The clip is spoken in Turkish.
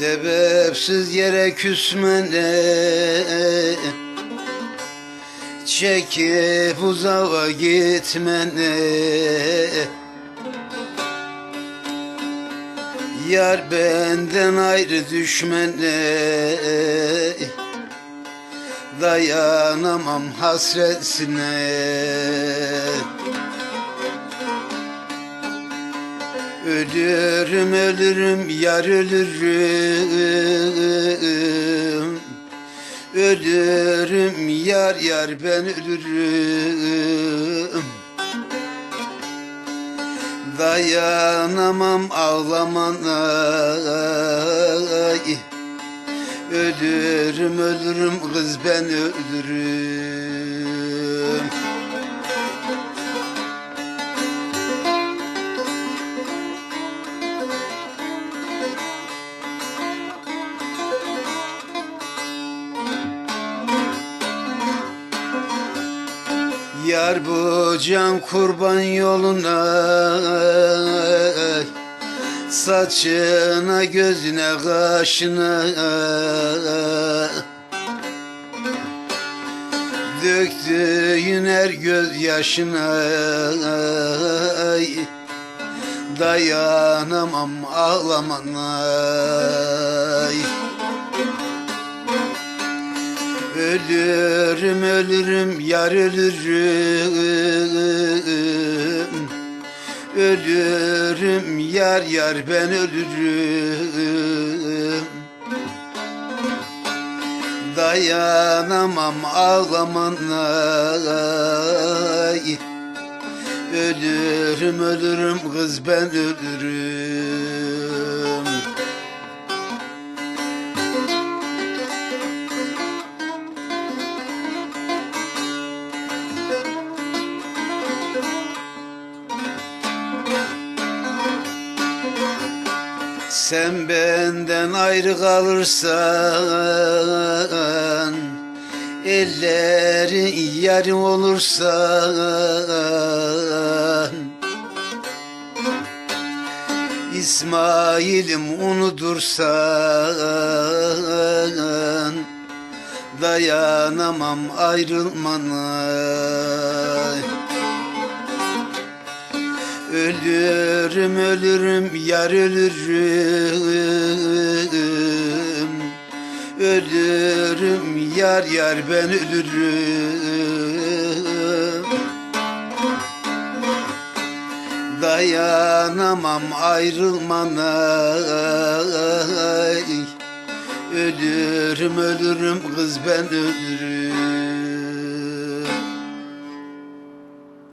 Sebepsiz yere küsmene Çekip uzağa gitmene Yar benden ayrı düşmene Dayanamam hasretine Ölürüm ölürüm yar ölürüm. Yar yar ben ölürüm. Dayanamam ağlamana Ölürüm ölürüm kız ben ölürüm Yar bu can kurban yoluna. Saçına gözüne kaşına. Döktüğün her gözyaşına Dayanamam ağlamana Ölürüm ölürüm yar ölürüm Ölürüm yar yar ben ölürüm. Dayanamam ağlamana. Ölürüm ölürüm kız ben ölürüm Sen benden ayrı kalırsan Ellerin yarım olursan. İsmail'im unutursan Dayanamam ayrılmana Ölürüm ölürüm yar ölürüm. Ölürüm yar yar ben ölürüm. Dayanamam ayrılmana Ölürüm ölürüm kız ben ölürüm